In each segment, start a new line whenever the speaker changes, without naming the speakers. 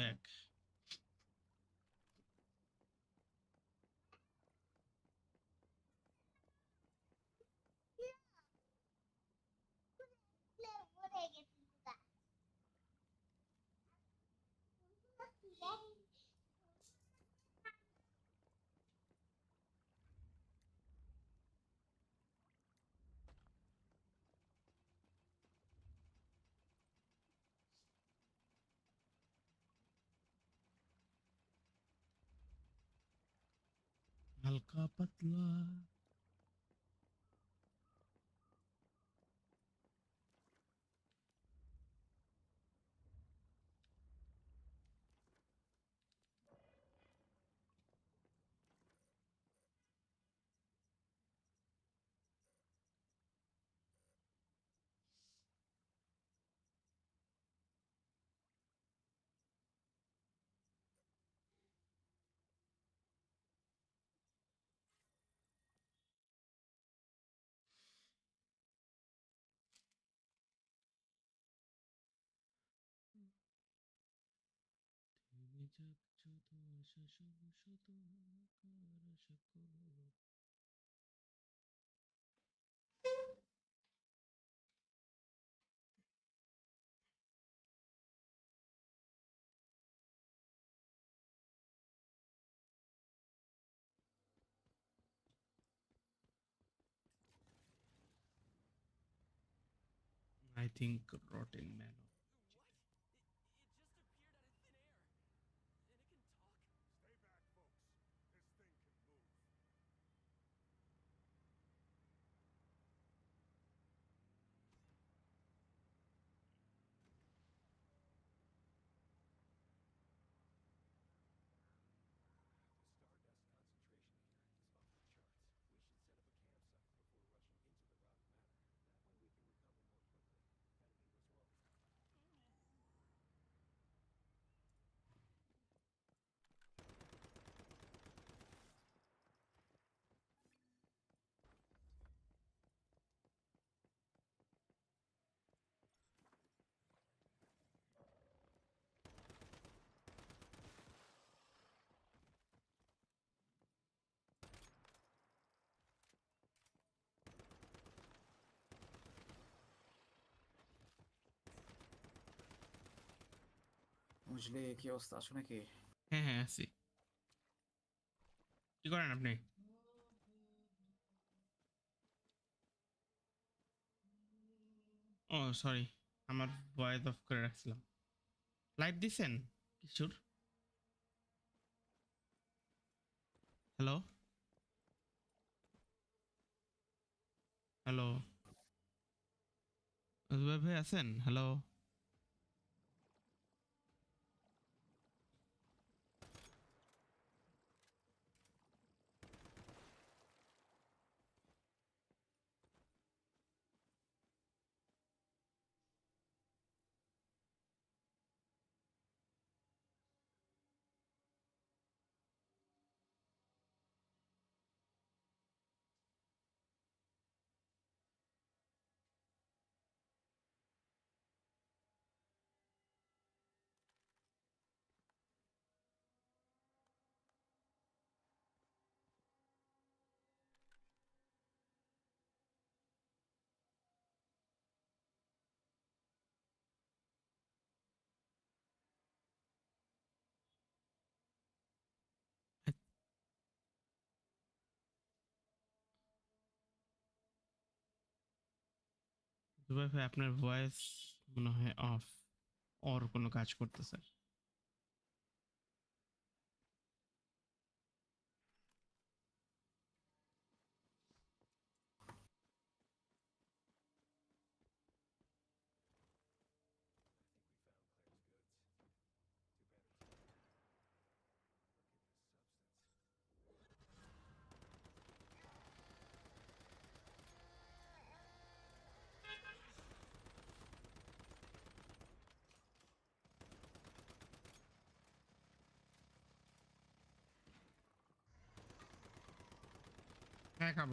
back. हल्का पतला আশা I think rotten man.
বুঝলি কি অবস্থা? আছো নাকি?
হ্যাঁ হ্যাঁ আছি। কি করেন আপনি? ও সরি আমার ভয়েস অফ করে রাখছিলাম। লাইভ দিছেন কিছুর হ্যালো হ্যালো ভাই আছেন? হ্যালো জুবাই ভাই আপনার ভয়েস মনে হয় অফ ওর কোনো কাজ করতেছে? হ্যাঁ খাব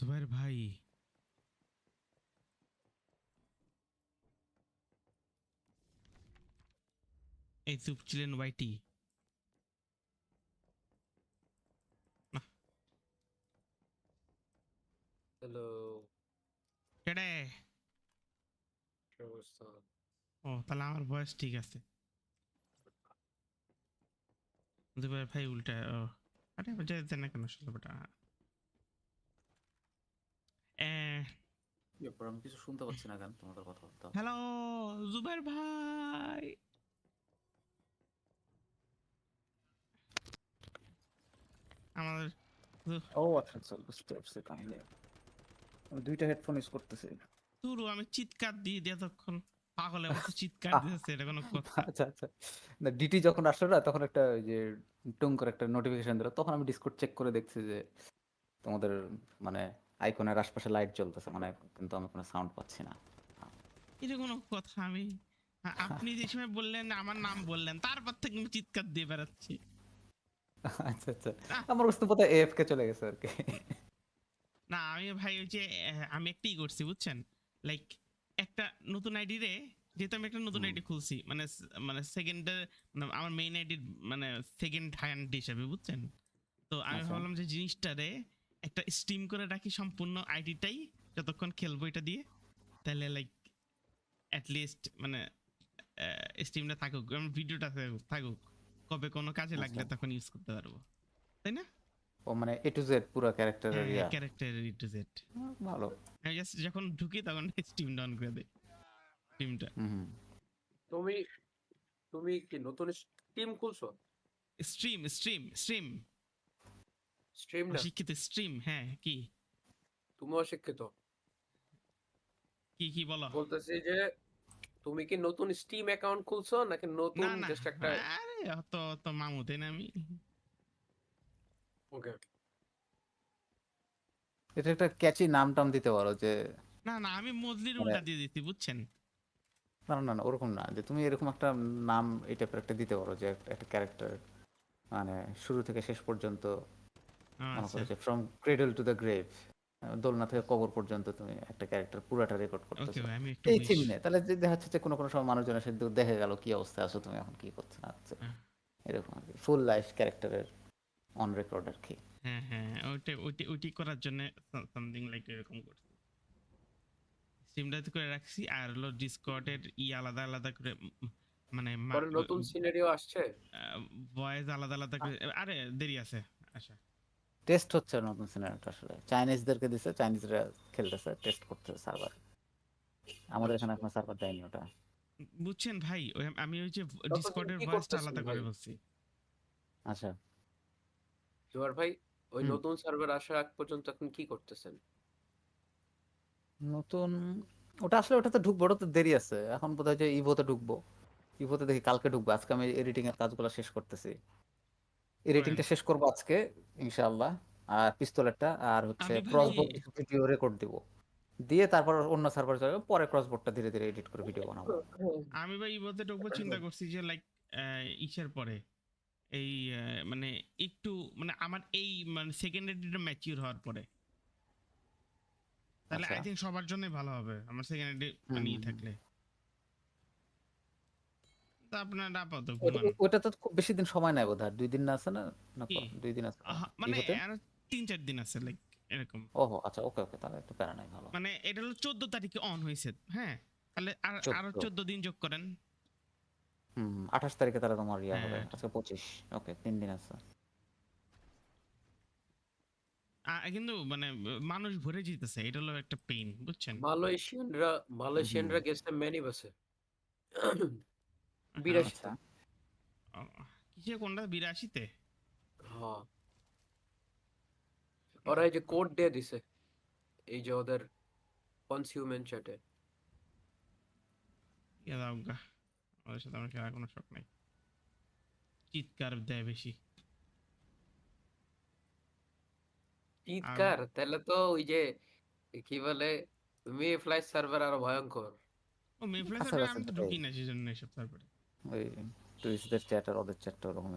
জুবাইর ভাই এই চুপ ছিলেন ওয়াইটি
হ্যালো
কেডে
কি অবস্থা
ও তাহলে আমার বয়স ঠিক আছে জুবাইর ভাই উল্টা ও আরে যেতে না কেন আসলে বেটা
এরপর আমি কিছু শুনতে পাচ্ছি না কেন তোমাদের কথাবার্তা
হ্যালো জুবাইর ভাই আমাদের
ও আচ্ছা আচ্ছা বুঝতে পারছি কাহিনী আমি দুইটা হেডফোন ইউজ করতেছি।
শুরু আমি চিৎকার দিয়ে দিয়ে তখন পাগলের মতো চিৎকার দিতেছে এটা কোনো কথা।
আচ্ছা আচ্ছা। না ডিটি যখন আসলো না তখন একটা ওই যে টুং করে একটা নোটিফিকেশন দিল তখন আমি ডিসকর্ড চেক করে দেখছি যে তোমাদের মানে আইকনের আশপাশে লাইট জ্বলতেছে মানে কিন্তু আমি কোনো সাউন্ড পাচ্ছি না।
এটা কোনো কথা আমি আপনি যে সময় বললেন আমার নাম বললেন তারপর থেকে আমি চিৎকার দিয়ে বেড়াচ্ছি।
আচ্ছা আচ্ছা। আমার বুঝতে বোধ হয় এফ কে চলে গেছে আর কি।
না আমি ভাই ওই যে আমি একটাই করছি বুঝছেন? লাইক একটা নতুন আইডি রে যেহেতু আমি একটা নতুন আইডি খুলছি মানে মানে সেকেন্ডের আমার মেইন আইডির মানে সেকেন্ড হ্যান্ড হিসাবে বুঝছেন? তো আমি
আচ্ছা।
ভাবলাম যে জিনিসটারে একটা স্টিম করে রাখি সম্পূর্ণ আইডিটাই যতক্ষণ খেলব এটা দিয়ে। তাহলে লাইক লিস্ট মানে স্টিমটা থাকুক ভিডিওটা থাকুক থাকুক। কবে কোনো কাজে লাগলে। তখন ইউজ করতে পারব। তাই না?
ও মানে এ টু জেড পুরো ক্যারেক্টারের ইয়া?
ক্যারেক্টার টু জেড
ভালো।
আমি জাস্ট যখন ঢুকি তখন স্টিম ডাউন করে দেই। স্টিমটা।
তুমি তুমি কি নতুন টিম খুলছো?
স্ট্রিম স্ট্রিম স্ট্রিম
স্ট্রিম না
শিক্ষিত স্ট্রিম হ্যাঁ কি?
তুমিও শিক্ষিত।
কি কি বলো?
বলতেছি যে তুমি কি নতুন স্টিম অ্যাকাউন্ট খুলছো নাকি নতুন
না না
জাস্ট একটা
আরে অত অত মামু তাই না আমি
ওকে
এটা একটা ক্যাচি নাম টাম দিতে পারো যে
না না আমি মজলির
মানে-
উল্টা দিয়ে দিচ্ছি বুঝছেন?
না না না ওরকম না যে তুমি এরকম একটা নাম এই টাইপের একটা দিতে পারো যে একটা ক্যারেক্টার মানে শুরু থেকে শেষ পর্যন্ত মনে
আচ্ছা
করো যে from cradle to the grave দোলনা থেকে কবর পর্যন্ত তুমি একটা ক্যারেক্টার পুরাটা রেকর্ড করতেছো।
ভাই আমি একটু
এই থিম নিয়ে তাহলে দেখা যাচ্ছে যে কোনো কোনো সময় মানুষজন এসে দে- দেখে গেল কি অবস্থায় আছো তুমি এখন কি করছ? না হচ্ছে
হ্যাঁ।
এরকম ফুল লাইফ ক্যারেক্টারের অন রেকর্ড আর কি।
হ্যাঁ হ্যাঁ করার জন্য সামথিং লাইক এরকম করছি। করে রাখছি আর হলো ডিসকর্ডের ই আলাদা আলাদা করে মানে
নতুন সিনারিও আসছে?
ভয়েস আলাদা আলাদা করে আরে দেরি আছে আচ্ছা
টেস্ট হচ্ছে নতুন সিনেমাটা আসলে। চাইনিজদেরকে দিছে চাইনিজরা খেলতেছে টেস্ট করতেছে সার্ভার আমাদের এখানে এখনও সার্ভার দেয়নি ওটা।
বুঝছেন ভাই আমি ওই যে ডিসকর্ডের
কি
ভয়েসটা
করতেছেন
আলাদা করে বলছি।
আচ্ছা।
জোয়ার ভাই ওই নতুন সার্ভার আসার আগ পর্যন্ত এখন কি করতেছেন?
নতুন ওটা আসলে ওটাতে ঢুকবো ওটা তো দেরি আছে। এখন বোধহয় যে ইভোতে ঢুকবো। ইভোতে দেখি কালকে ঢুকবো আজকে আমি এডিটিং এর কাজগুলো শেষ করতেছি। এডিটিংটা শেষ করব আজকে ইনশাআল্লাহ। আর পিস্তলেরটা আর হচ্ছে ক্রসবোর্ড ভিডিও রেকর্ড দিব। দিয়ে তারপর অন্য সার্ভার চলে যাব, পরে ক্রসবোর্ডটা ধীরে ধীরে এডিট করে ভিডিও বানাবো।
আমি ভাই ইবতে ঢুকবো চিন্তা করছি যে লাইক ইসের পরে এই মানে একটু মানে আমার এই মানে সেকেন্ড এডিটটা ম্যাচিউর হওয়ার পরে। তাহলে আই
আচ্ছা।
থিঙ্ক সবার জন্যই ভালো হবে আমার সেকেন্ড এডি
হুম,
মানে ই
হুম, হুম।
থাকলে। তা আপনার আপাতত
ওটা- তো খুব বেশি দিন সময় নেয় বোধহয়। দুই দিন না আছে না? না দুই দিন আছে।
মানে আর তিন চার দিন আছে লাইক এরকম।
ওহো আচ্ছা ওকে ওকে তাহলে একটু প্যারা নাই ভালো।
মানে এটা হলো চোদ্দ তারিখে অন হয়েছে হ্যাঁ? তাহলে আর আরও
14
দিন যোগ করেন।
হুম আঠাশ তারিখে তাহলে তোমার ইয়া হবে
হ্যাঁ।
আজকে পঁচিশ। ওকে তিন দিন আছে।
কিন্তু মানে মানুষ ভরে জিতেছে এটা হলো একটা পেইন বুঝছেন?
মালয়েশিয়ানরা মালয়েশিয়ানরা গেছে ম্যানি বাসে বিরাশিতে।
আচ্ছা
কিসে কোনটা? বিরাশিতে?
হ্যাঁ। ওরা এই যে কোড দিয়ে দিছে এই যে ওদের কনসিউমেন্ট চ্যাটে
ওদের সাথে আমার খেলার কোনো শখ নাই। চিৎকার দেয় বেশি।
চিৎকার? তাহলে তো ওই যে কি বলে তুমি ফ্লাইট সার্ভার আরও ভয়ঙ্কর।
ও
আচ্ছা,
সার্ভারে
আচ্ছা,
আমি তো ঢুকি না সেজন্য এসব সার্ভারে
ওই টুরিস্টদের চ্যাট আর ওদের চ্যাটটা ওরকম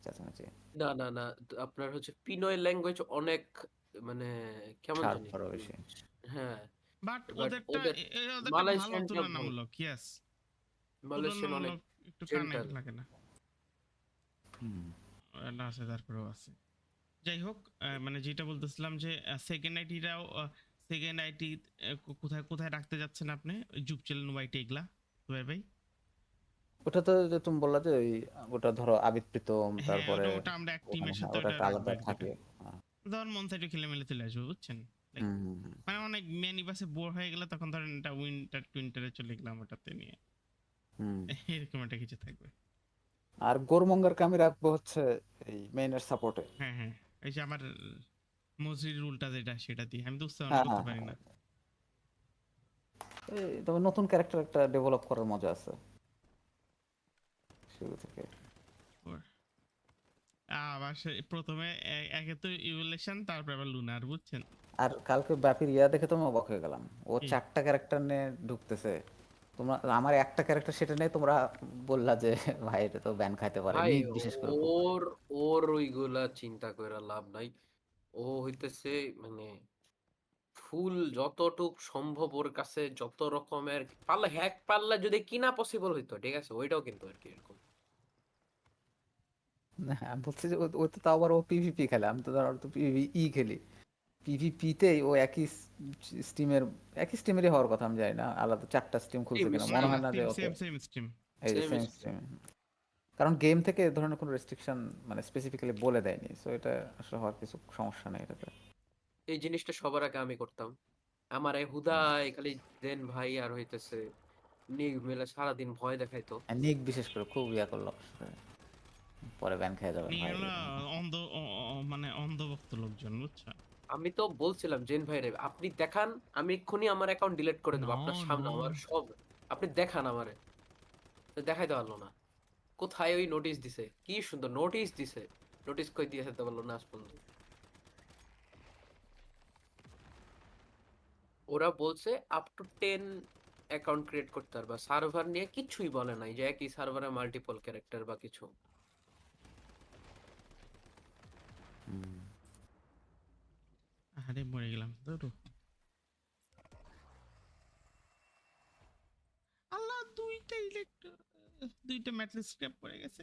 চেঁচামেচি।
না না না আপনার হচ্ছে পিনয় ল্যাঙ্গুয়েজ অনেক মানে কেমন জানি? হ্যাঁ।
বাট ওদেরটা ভালো। তুলনামূলক ইয়েস
মালয়েশিয়ান অনেক
একটু কানে লাগে না।
হুম।
এটা আছে তারপরেও আছে। যাই হোক আহ, মানে যেটা বলতেছিলাম যে সেকেন্ড আইটিটাও সেকেন্ড আইটি কোথায় কোথায় রাখতে যাচ্ছেন আপনি? জুপ চ্যানেল ওয়াইটি এগুলা ভাই।
ওটা তো যে তুমি বললা যে ওই ওটা ধরো আবিদ প্রীতম
হ্যাঁ
তারপরে
ওটা- আমরা এক টিমের সাথে
ওটা আলাদা থাকে।
ধর মন সাইডে খেলে মেলে চলে আসবে বুঝছেন? মানে অনেক ম্যানি বাসে বোর হয়ে গেলে তখন ধরেন এটা উইন্টার টুইন্টারে চলে গেলাম ওটাতে নিয়ে। এরকম একটা কিছু থাকবে।
আর গোরমঙ্গারকে আমি রাখব হচ্ছে এই মেইনের সাপোর্টে
হ্যাঁ হ্যাঁ। এই যে আমার মজুরি রুলটা যেটা সেটা দিয়ে। আমি বুঝতে
হ্যাঁ, হ্যাঁ,
পারি না।
তবে নতুন ক্যারেক্টার একটা ডেভেলপ করার মজা আছে। শুরু থেকে।
আবার প্রথমে একে তো ইভলিউশন তারপর আবার লুনার বুঝছেন?
আর কালকে ব্যাপির ইয়া দেখে তো আমি অবাক হয়ে গেলাম। ও চারটা ক্যারেক্টার নিয়ে ঢুকতেছে। তোমরা আমার একটা ক্যারেক্টার সেটা নিয়ে তোমরা বললা যে ভাই এটা তো ব্যান খাইতে পারে বিশেষ করে
ওর ওর ওইগুলা চিন্তা করে লাভ নাই। ও হইতেছে মানে ফুল যতটুক সম্ভব ওর কাছে যত রকমের পারলে হ্যাক পারলে যদি কিনা পসিবল হইতো ঠিক আছে? ওইটাও কিন্তু আর কি এরকম।
না, আমি বলছি যে ও- ও তো তাও আবার ও পিভিপি খেলে আমি তো ধর তো পিভিই খেলি পিভিপিতেই ও একই স্টিমের একই স্টিমেরই হওয়ার কথা আমি জানি না আলাদা চারটা স্টিম খুলছে কিনা মনে হয় না যে অত-
সেম সেম স্ট্রিম
এই
Same
same
stream.
stream। কারণ গেম থেকে এ ধরনের কোনো রেস্ট্রিকশন মানে স্পেসিফিক্যালি বলে দেয়নি সো এটা আসলে হওয়ার কিছু সমস্যা নেই এটাতে
এই জিনিসটা সবার আগে আমি করতাম আমার এই হুদাই খালি দেন ভাই আর হইতেছে নিগ মেলে সারাদিন ভয় দেখাইতো
আর নিক বিশেষ করে খুব ইয়া করল। পরে ব্যান খেয়ে ভাই।
অন্ধ মানে অন্ধভক্ত লোকজন বুঝছ?
আমি তো বলছিলাম জেন ভাই রে আপনি দেখান আমি এক্ষুনি আমার অ্যাকাউন্ট ডিলিট করে দেবো আপনার সামনে আমার সব আপনি দেখান আমারে। তো দেখাইতে পারল না। কোথায় ওই নোটিশ দিছে? কি সুন্দর নোটিশ দিছে। নোটিশ কই দিয়ে যেতে পারল না আজ পর্যন্ত। ওরা বলছে up to ten account create করতে পারবা। সার্ভার নিয়ে কিছুই বলে নাই যে একই সার্ভারে মাল্টিপল ক্যারেক্টার বা কিছু
হুম।
আরে মরে গেলাম। ধরো আল্লাহ দুইটা ইলেক্ট দুইটা ম্যাট্রিক স্ক্র্যাপ পড়ে গেছে।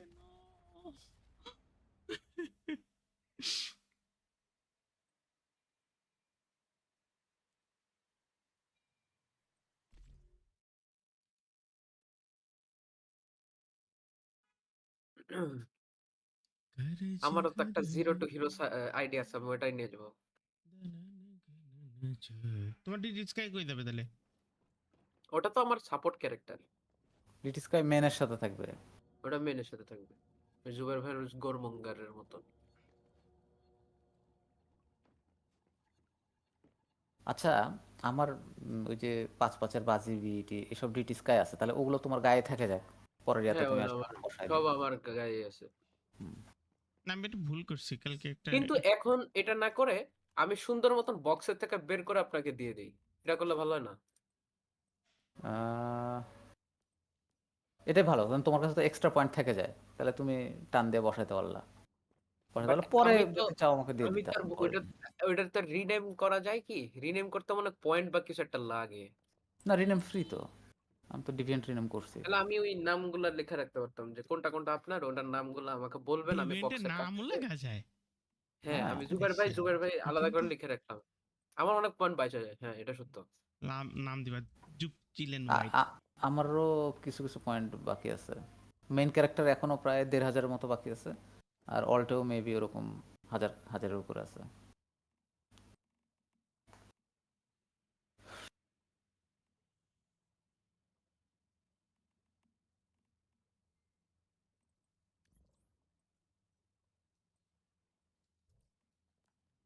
No!
আমারও তো একটা জিরো টু হিরো আইডিয়া আছে আমি ওটাই নিয়ে যাব।
তোমার ডিডি স্কাই কই যাবে তাহলে?
ওটা তো আমার সাপোর্ট ক্যারেক্টার
লিটিল স্কাই মেনের সাথে থাকবে।
ওটা মেনের সাথে থাকবে। জুবের ভাইয়ের গোরমঙ্গারের মতন।
আচ্ছা আমার ওই যে পাঁচ পাঁচের বাজি বিটি এসব ডিটি স্কাই আছে তাহলে ওগুলো তোমার গায়ে থাকে যাক। পরের ইয়াতে
হ্যাঁ,
তুমি আসবে
সব আমার গায়ে আছে।
না আমি একটু ভুল করছি কালকে একটা
কিন্তু এখন এটা না করে আমি সুন্দর মতন বক্সের থেকে বের করে আপনাকে দিয়ে দিই। এটা করলে ভালো হয় না?
এটাই ভালো কারণ তোমার কাছে তো এক্সট্রা পয়েন্ট থেকে যায়। তাহলে তুমি টান দিয়ে বসাইতে পারলা। পরে চাও আমাকে দিয়ে দিতে
ওইটা তো রিনেম করা যায় কি? রিনেম করতে মানে পয়েন্ট বা কিছু একটা লাগে।
না রিনেম ফ্রি তো। আমি তো ডিভিয়েন্ট রিনেম করছি।
তাহলে আমি ওই নামগুলো লিখে রাখতে পারতাম যে কোনটা কোনটা আপনার ওটার নামগুলো আমাকে বলবেন আমি বক্সে
নামও লেখা যায়।
হ্যাঁ
হ্যাঁ,
আমি জুবের ভাই। জুবের ভাই আলাদা করে লিখে রাখলাম। আমার অনেক পয়েন্ট বাইচা যায় হ্যাঁ এটা সত্য।
নাম নাম দিবা জুপ চিলেন
আ- আমারও কিছু কিছু পয়েন্ট বাকি আছে। মেইন ক্যারেক্টার এখনও প্রায় দেড় হাজারের মতো বাকি আছে আর অল্টেও মেবি ওরকম হাজার হাজারের উপরে আছে।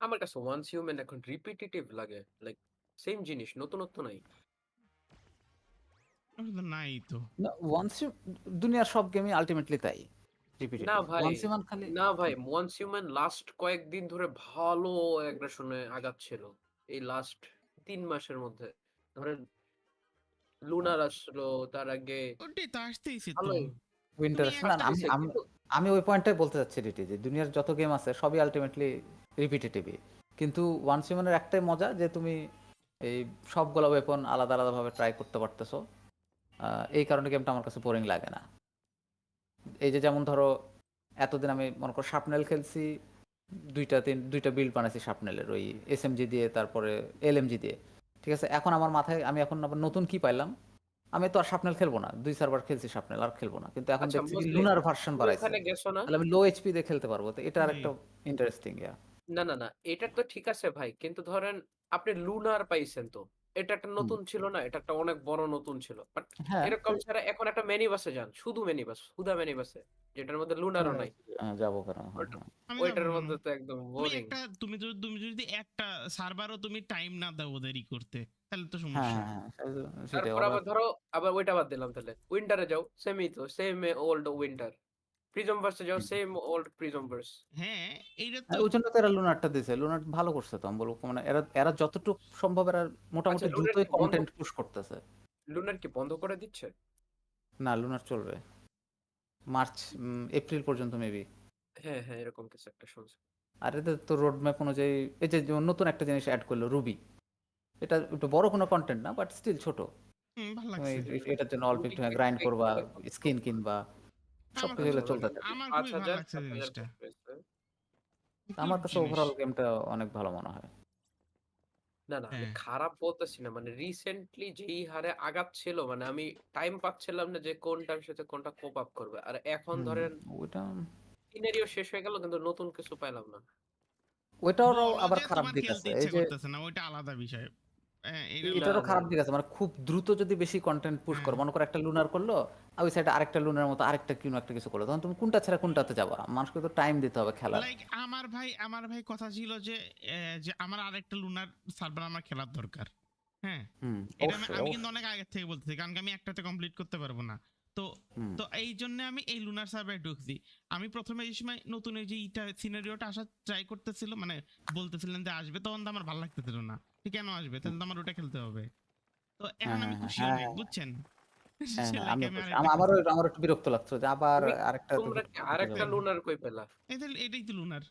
আমার কাছে ওয়ান্স হিউম্যান এখন রিপিটিটিভ লাগে লাইক সেম জিনিস নতুনত্ব নাই।
নাই তো।
ওয়ান্স দুনিয়ার সব গেমই আলটিমেটলি তাই
না ভাই,
ওয়ান্স মান খালি
না ভাই ওয়ান্স হিউম্যান লাস্ট কয়েকদিন ধরে ভালো অ্যাগ্রেশনে আগাচ্ছিল এই লাস্ট তিন মাসের মধ্যে। ধরেন লুনার আসলো তার আগে
ওটাই তো আসতেইছে তো।
উইন্টার আমি আমি ওই পয়েন্টটাই বলতে চাচ্ছি ডিটি যে দুনিয়ার যত গেম আছে সবই আলটিমেটলি রিপিটেটিভই কিন্তু ওয়ান সিমনের একটাই মজা যে তুমি এই সবগুলো ওয়েপন আলাদা আলাদাভাবে ট্রাই করতে পারতেছো। এই কারণে গেমটা আমার কাছে বোরিং লাগে না। এই যে যেমন ধরো এতদিন আমি মনে করো শার্পনেল খেলছি দুইটা তিন দুইটা বিল্ড বানাইছি শার্পনেলের ওই এসএমজি দিয়ে তারপরে এলএমজি দিয়ে। ঠিক আছে এখন আমার মাথায় আমি এখন আবার নতুন কি পাইলাম? আমি তো আর শার্পনেল খেলব না দুই সার্ভার খেলছি শার্পনেল আর খেলব না। কিন্তু এখন
আচ্ছা,
দেখছি লুনার ভার্সন বাড়াইছে তাহলে আমি লো এইচপি দিয়ে খেলতে পারব তো এটা আর একটা ইন্টারেস্টিং ইয়া
না না না এটা তো ঠিক আছে ভাই। কিন্তু ধরেন আপনি লুনার পাইছেন তো এটা একটা নতুন ছিল না এটা একটা অনেক বড় নতুন ছিল। বাট
হ্যাঁ
এরকম ছাড়া এখন একটা মিনিবাসে যান শুধু মিনিবাস হুদা মিনিবাসে যেটার মধ্যে লুনারও নাই।
হ্যাঁ, যাব কারণ হ্যাঁ,
ওটা-
হ্যাঁ।
আমি
ওইটার মধ্যে তো একদম
তুমি
বোরিং
একটা তুমি যদি তুমি যদি একটা সার্ভারও তুমি টাইম না দাও ওদেরই করতে তাহলে তো
হ্যাঁ
সমস্যা।
হ্যাঁ হ্যাঁ সে- সেটাই
তারপর
ওরা
আবার ধরো আবার ওইটা বাদ দিলাম তাহলে উইন্টারে যাও সেমই তো সেম ওল্ড উইন্টার প্রিজম ভার্সে যাও সেম ওল্ড প্রিজম ভার্স
হ্যাঁ এইটা তো
হ্যাঁ, ওই জন্য তো এরা লুনারটা দিছে লুনার ভালো করছে তো আমি বলব। মানে এরা এরা যতটুকু সম্ভব এরা মোটামুটি দ্রুতই কন্টেন্ট পুশ করতেছে।
লুনার কি বন্ধ করে দিচ্ছে?
না লুনার চলবে। মার্চ এপ্রিল পর্যন্ত মেবি
হ্যাঁ হ্যাঁ এরকম কিছু একটা শুনছি।
আর এদের তো রোড ম্যাপ অনুযায়ী এই যে নতুন একটা জিনিস অ্যাড করল রুবি এটা একটু বড় কোনো কন্টেন্ট না বাট স্টিল ছোট। এটার জন্য অল্প একটু গ্রাইন্ড করবা স্কিন কিনবা। সবকিছু চলতে।
আমার জিনিসটা।
কাছে ওভারঅল গেমটা অনেক ভালো মনে হয়।
না না আমি
হ্যাঁ।
খারাপ বলতেছি না মানে রিসেন্টলি যেই হারে আগাচ্ছিল মানে আমি টাইম পাচ্ছিলাম না যে কোনটার সাথে কোনটা কোপ আপ করবে। আর এখন ধরেন
ওইটা
সিনারিও শেষ হয়ে গেল কিন্তু নতুন কিছু পাইলাম না।
ওইটারও আবার খারাপ দিক আছে এই যে
না ওইটা আলাদা বিষয়।
না,
এটারও খারাপ দিক আছে। মানে খুব দ্রুত যদি বেশি কন্টেন্ট পুশ করো
হ্যাঁ।
মনে করো একটা লুনার করল আর ওই সাইডে আরেকটা লুনার মতো আরেকটা কিনো একটা কিছু করল তখন তুমি কোনটা ছাড়া কোনটাতে যাবা? মানুষকে তো টাইম দিতে হবে খেলা
লাইক আমার ভাই আমার ভাই কথা ছিল যে যে আমার আরেকটা লুনার সার্ভার আমার খেলার দরকার। হ্যাঁ?
হুম।
এটা আমি- কিন্তু অনেক আগে থেকে বলতেছি কারণ আমি একটাতে কমপ্লিট করতে পারব না। তো তো এই জন্য আমি এই লুনার সার্ভারে ঢুকছি। আমি প্রথমে এই সময় নতুন এই যে ইটা সিনারিওটা আসা ট্রাই করতেছিল মানে বলতেছিলেন যে আসবে তখন তো আমার ভালো লাগতেছিল না। কেন আসবে? তাহলে তো আমার ওটা খেলতে হবে। তো এখন আমি
হ্যাঁ,
খুশি অনেক
হ্যাঁ।
বুঝছেন?
হ্যাঁ আমারও আমার একটু বিরক্ত লাগতো যে আবার আরেকটা
আরেকটা লুনার কই পেলা?
এদের এটাই তো লুনার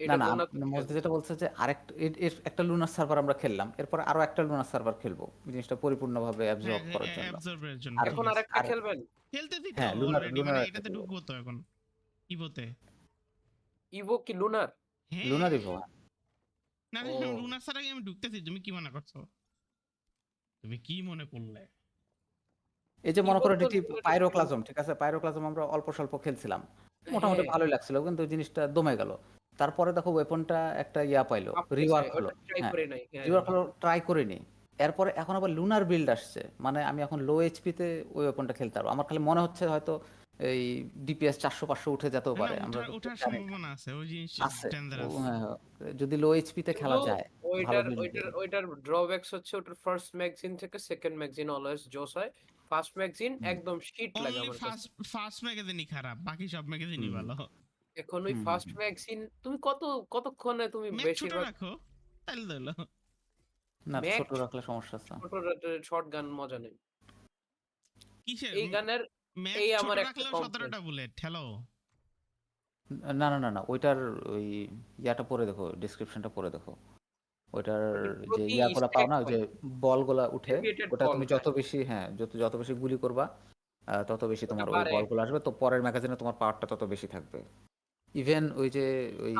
না
এটা
না
লুনার
যেটা বলছে যে আরেকটা এর- এর একটা লুনার সার্ভার আমরা খেললাম। এরপর আরও একটা লুনার সার্ভার খেলব জিনিসটা পরিপূর্ণভাবে অ্যাবজর্ব করার জন্য।
অ্যাবজর্বের জন্য।
আর-
এখন
ঠিক আছে।
আরেকটা
আর-
খেলবেন?
খেলতেছি তো
হ্যাঁ, lunar-
অলরেডি
lunar
মানে
একটা
এটাতে
খেলব।
ঢুকবো তো এখন ইভোতে
ইভো কি লুনার
হ্যাঁ।
লুনারই ভো
না
ও।
লুনার ছাড়া আমি ঢুকতেছি তুমি কি মনে করছ? তুমি কি মনে করলে?
এই যে মনে করো পাইরোক্লাজম ঠিক আছে? পাইরোক্লাজম আমরা অল্প স্বল্প খেলছিলাম। মোটামুটি
হ্যাঁ।
ভালোই লাগছিল কিন্তু জিনিসটা দমে গেল। তারপরে দেখো ওয়েপনটা একটা ইয়া পাইলো রিওয়ার্ক হলো।
ট্রাই
হ্যাঁ।
করে নাই হ্যাঁ,
রিওয়ার্ক হলো ট্রাই করিনি এরপরে এখন আবার লুনার বিল্ড আসছে মানে আমি এখন লো এইচপি তে ওই ওয়েপনটা খেলতে পারব। আমার খালি মনে হচ্ছে হয়তো এই ডিপিএস চারশো পাঁচশো উঠে যেতেও পারে। আমরা।
সম্ভাবনা আছে ওই
হ্যাঁ, হ্যাঁ। যদি লো এইচপি তে খেলা যায়
ওইটার ওইটার। ওইটার ড্রব্যাকস হচ্ছে ওটার ফার্স্ট ম্যাগাজিন থেকে সেকেন্ড ম্যাগাজিন অলওয়েজ জোস হয়। ফার্স্ট ম্যাগাজিন একদম শিট লাগে আমার
ফার্স্ট ফার্স্ট ম্যাগাজিনই খারাপ বাকি সব ম্যাগাজিনই ভালো।
এখন ওই ফার্স্ট। ম্যাগাজিন তুমি কত কতক্ষণে তুমি বেশিরভাগ
রাখো তাহলে
না ছোট রাখলে সমস্যা আছে
ছোট শর্ট গান মজা নেই
কিসের
এই গানের এই আমার একটা
রাখলেও
complaint।
সতেরোটা বুলেট হ্যালো
না না না না ওইটার ওই ইয়াটা পরে দেখো ডেসক্রিপশনটা পরে দেখো ওইটার যে ইয়াগুলা পাও না যে বলগুলা উঠে ওটা তুমি। যত বেশি হ্যাঁ যত যত বেশি গুলি করবা তত বেশি তোমার ওই। বলগুলো আসবে তো পরের ম্যাগাজিনে তোমার পাওয়ারটা তত বেশি থাকবে ইভেন ওই যে ওই